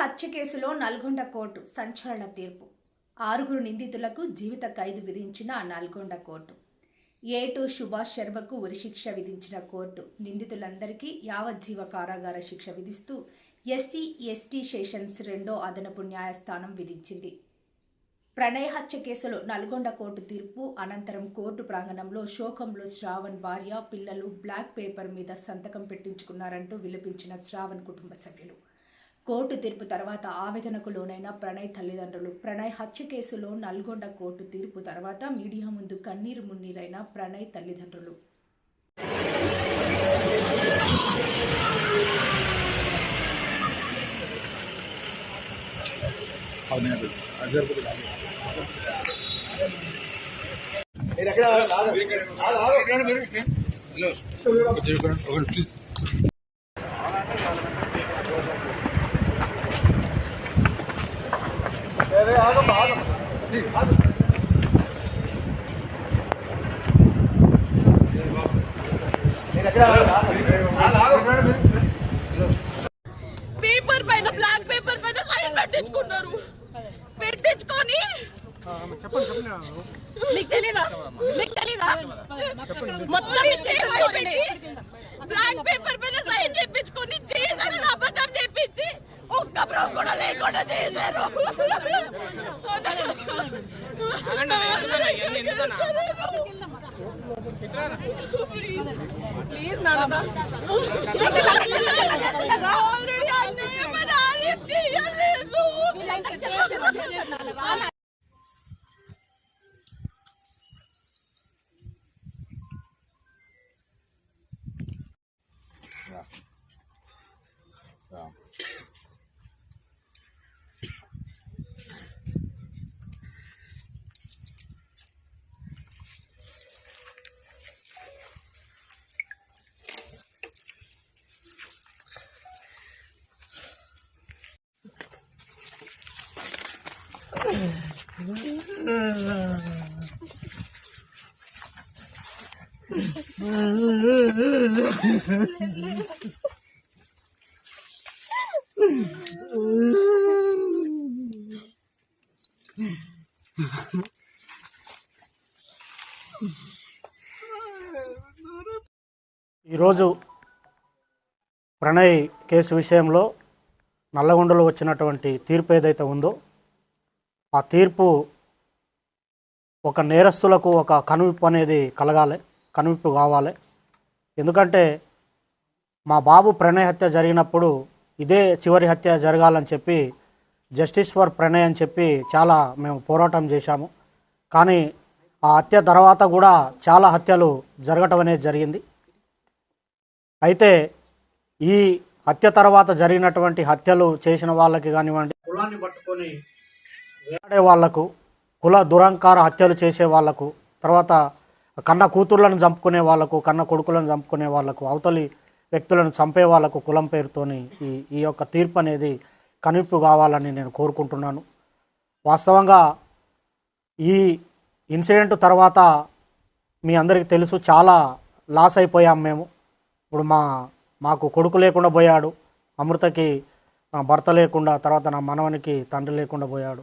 హత్య కేసులో నల్గొండ కోర్టు సంచలన తీర్పు. ఆరుగురు నిందితులకు జీవిత ఖైదు విధించిన నల్గొండ కోర్టు. ఏటు సుభాష్ శర్మకు ఉరిశిక్ష విధించిన కోర్టు నిందితులందరికీ యావజ్జీవ కారాగార శిక్ష విధిస్తూ ఎస్సీ ఎస్టీ సెషన్స్ రెండో అదనపు న్యాయస్థానం విధించింది. ప్రణయ్ హత్య కేసులో నల్గొండ కోర్టు తీర్పు అనంతరం కోర్టు ప్రాంగణంలో శోకంలో శ్రావణ్ భార్య పిల్లలు బ్లాక్ పేపర్ మీద సంతకం పెట్టించుకున్నారంటూ విలపించిన శ్రావణ్ కుటుంబ సభ్యులు. కోర్టు తీర్పు తర్వాత ఆవేదనకు లోనైన ప్రణయ్ తల్లిదండ్రులు. ప్రణయ్ హత్య కేసులో నల్గొండ కోర్టు తీర్పు తర్వాత మీడియా ముందు కన్నీరు మున్నీరైన ప్రణయ్ తల్లిదండ్రులు. ప్లీజ్ పేపర్ పైన బ్లాక్ పేపర్ పైన సైన్ పెట్టించుకున్నారు. పెట్టించుకొని. మీకు తెలీదా? మీకు తెలీదా? మొత్తం బ్లాక్ పేపర్ పైన సైన్ చేయించుకొని చేశారు. బ్రో కూడా లేకుండా చేశారు ప్లీజ్ నాన్న. ఈరోజు ప్రణయ్ కేసు విషయంలో నల్లగొండలో వచ్చినటువంటి తీర్పు ఏదైతే ఉందో ఆ తీర్పు ఒక నేరస్తులకు ఒక కనువిప్పు అనేది కలగాలి కనువిప్పు కావాలి. ఎందుకంటే మా బాబు ప్రణయ్ హత్య జరిగినప్పుడు ఇదే చివరి హత్య జరగాలని చెప్పి జస్టిస్ ఫర్ ప్రణయ్ అని చెప్పి చాలా మేము పోరాటం చేశాము. కానీ ఆ హత్య తర్వాత కూడా చాలా హత్యలు జరగటం అనేది జరిగింది. అయితే ఈ హత్య తర్వాత జరిగినటువంటి హత్యలు చేసిన వాళ్ళకి కానివ్వండి కులాన్ని పట్టుకొని వేలాడే వాళ్ళకు కుల దురంకార హత్యలు చేసే వాళ్ళకు తర్వాత కన్న కూతుర్లను చంపుకునే వాళ్ళకు కన్న కొడుకులను చంపుకునే వాళ్ళకు అవతలి వ్యక్తులను చంపే వాళ్ళకు కులం పేరుతోని ఈ ఈ యొక్క తీర్పు అనేది కనువిప్పు కావాలని నేను కోరుకుంటున్నాను. వాస్తవంగా ఈ ఇన్సిడెంట్ తర్వాత మీ అందరికీ తెలుసు చాలా లాస్ అయిపోయాం మేము. ఇప్పుడు మా మాకు కొడుకు లేకుండా పోయాడు అమృతకి భర్త లేకుండా తర్వాత నా మనవనికి తండ్రి లేకుండా పోయాడు.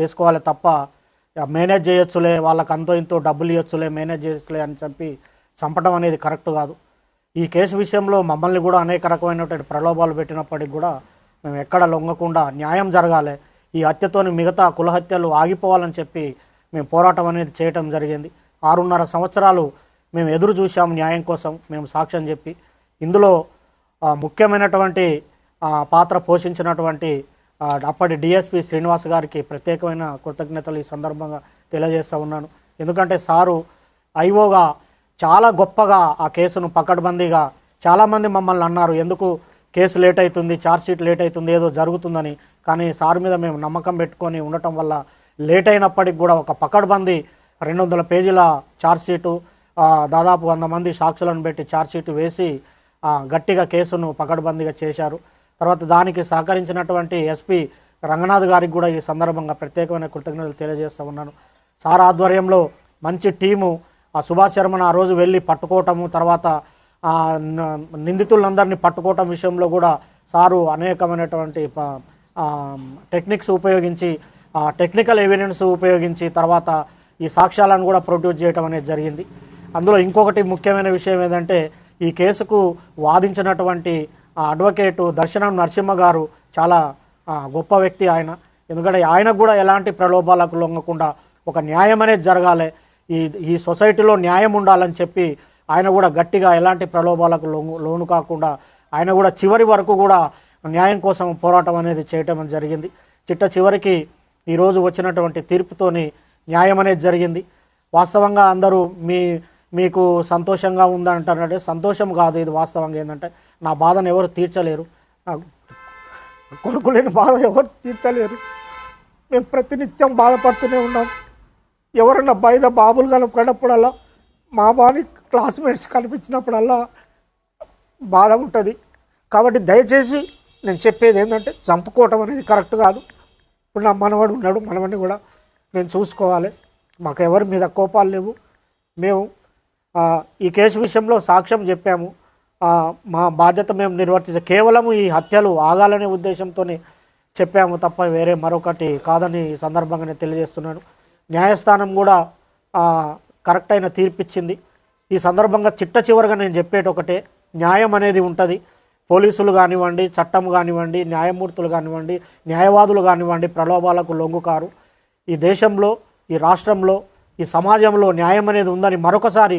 చేసుకోవాలి తప్ప మేనేజ్ చేయొచ్చులే వాళ్ళకి అంతో ఇంతో డబ్బులు ఇవ్వచ్చులే మేనేజ్ చేయొచ్చులే అని చెప్పి చంపడం అనేది కరెక్ట్ కాదు. ఈ కేసు విషయంలో మమ్మల్ని కూడా అనేక రకమైనటువంటి ప్రలోభాలు పెట్టినప్పటికి కూడా మేము ఎక్కడ లొంగకుండా న్యాయం జరగాలి ఈ హత్యతోని మిగతా కులహత్యలు ఆగిపోవాలని చెప్పి మేము పోరాటం అనేది చేయటం జరిగింది. ఆరున్నర సంవత్సరాలు మేము ఎదురు చూసాము న్యాయం కోసం మేము సాక్ష్యం చెప్పి. ఇందులో ముఖ్యమైనటువంటి పాత్ర పోషించినటువంటి అప్పటి డిఎస్పి శ్రీనివాస్ గారికి ప్రత్యేకమైన కృతజ్ఞతలు ఈ సందర్భంగా తెలియజేస్తూ ఉన్నాను. ఎందుకంటే సారు ఐఓగా చాలా గొప్పగా ఆ కేసును పకడ్బందీగా చాలామంది మమ్మల్ని అన్నారు ఎందుకు కేసు లేట్ అవుతుంది ఛార్జ్షీట్ లేట్ అవుతుంది ఏదో జరుగుతుందని. కానీ సార్ మీద మేము నమ్మకం పెట్టుకొని ఉండటం వల్ల లేట్ అయినప్పటికి కూడా ఒక పకడ్బందీ రెండు వందల పేజీల ఛార్జ్షీటు దాదాపు వంద మంది సాక్షులను పెట్టి ఛార్జ్షీట్ వేసి గట్టిగా కేసును పకడ్బందీగా చేశారు. తర్వాత దానికి సహకరించినటువంటి ఎస్పీ రంగనాథ్ గారికి కూడా ఈ సందర్భంగా ప్రత్యేకమైన కృతజ్ఞతలు తెలియజేస్తూ ఉన్నాను. సార్ ఆధ్వర్యంలో మంచి టీము ఆ సుభాష్ శర్మను ఆ రోజు వెళ్ళి పట్టుకోవటము తర్వాత నిందితులందరినీ పట్టుకోవటం విషయంలో కూడా సారు అనేకమైనటువంటి టెక్నిక్స్ ఉపయోగించి ఆ టెక్నికల్ ఎవిడెన్స్ ఉపయోగించి తర్వాత ఈ సాక్ష్యాలను కూడా ప్రొడ్యూస్ చేయడం అనేది జరిగింది. అందులో ఇంకొకటి ముఖ్యమైన విషయం ఏంటంటే ఈ కేసుకు వాదించినటువంటి అడ్వకేటు దర్శనం నరసింహ గారు చాలా గొప్ప వ్యక్తి ఆయన. ఎందుకంటే ఆయనకు కూడా ఎలాంటి ప్రలోభాలకు లొంగకుండా ఒక న్యాయం అనేది జరగాలి. ఈ ఈ సొసైటీలో న్యాయం ఉండాలని చెప్పి ఆయన కూడా గట్టిగా ఎలాంటి ప్రలోభాలకు లోను లోను కాకుండా ఆయన కూడా చివరి వరకు కూడా న్యాయం కోసం పోరాటం అనేది చేయటం జరిగింది. చిట్ట చివరికి ఈరోజు వచ్చినటువంటి తీర్పుతోని న్యాయం అనేది జరిగింది. వాస్తవంగా అందరూ మీ మీకు సంతోషంగా ఉందంటారంటే సంతోషం కాదు ఇది వాస్తవంగా ఏంటంటే నా బాధను ఎవరు తీర్చలేరు. నాకు కొడుకు లేని బాధ ఎవరు తీర్చలేరు. మేము ప్రతినిత్యం బాధపడుతూనే ఉన్నాం. ఎవరన్నా బయట బాబులు కనపడినప్పుడల్లా మా బాని క్లాస్మేట్స్ కనిపించినప్పుడల్లా బాధ ఉంటుంది. కాబట్టి దయచేసి నేను చెప్పేది ఏంటంటే చంపుకోవటం అనేది కరెక్ట్ కాదు. ఇప్పుడు నా మనవాడు ఉన్నాడు మనవడిని కూడా మేము చూసుకోవాలి. మాకు ఎవరి మీద కోపాలు లేవు. మేము ఈ కేసు విషయంలో సాక్ష్యం చెప్పాము. మా బాధ్యత మేము నిర్వర్తించే కేవలం ఈ హత్యలు ఆగాలనే ఉద్దేశంతోనే చెప్పాము తప్ప వేరే మరొకటి కాదని సందర్భంగానే సందర్భంగా నేను తెలియజేస్తున్నాను. న్యాయస్థానం కూడా కరెక్ట్ అయిన తీర్పిచ్చింది. ఈ సందర్భంగా చిట్ట చివరిగా నేను చెప్పేటి ఒకటే న్యాయం అనేది ఉంటుంది. పోలీసులు కానివ్వండి చట్టం కానివ్వండి న్యాయమూర్తులు కానివ్వండి న్యాయవాదులు కానివ్వండి ప్రలోభాలకు లొంగుకారు. ఈ దేశంలో ఈ రాష్ట్రంలో ఈ సమాజంలో న్యాయం అనేది ఉందని మరొకసారి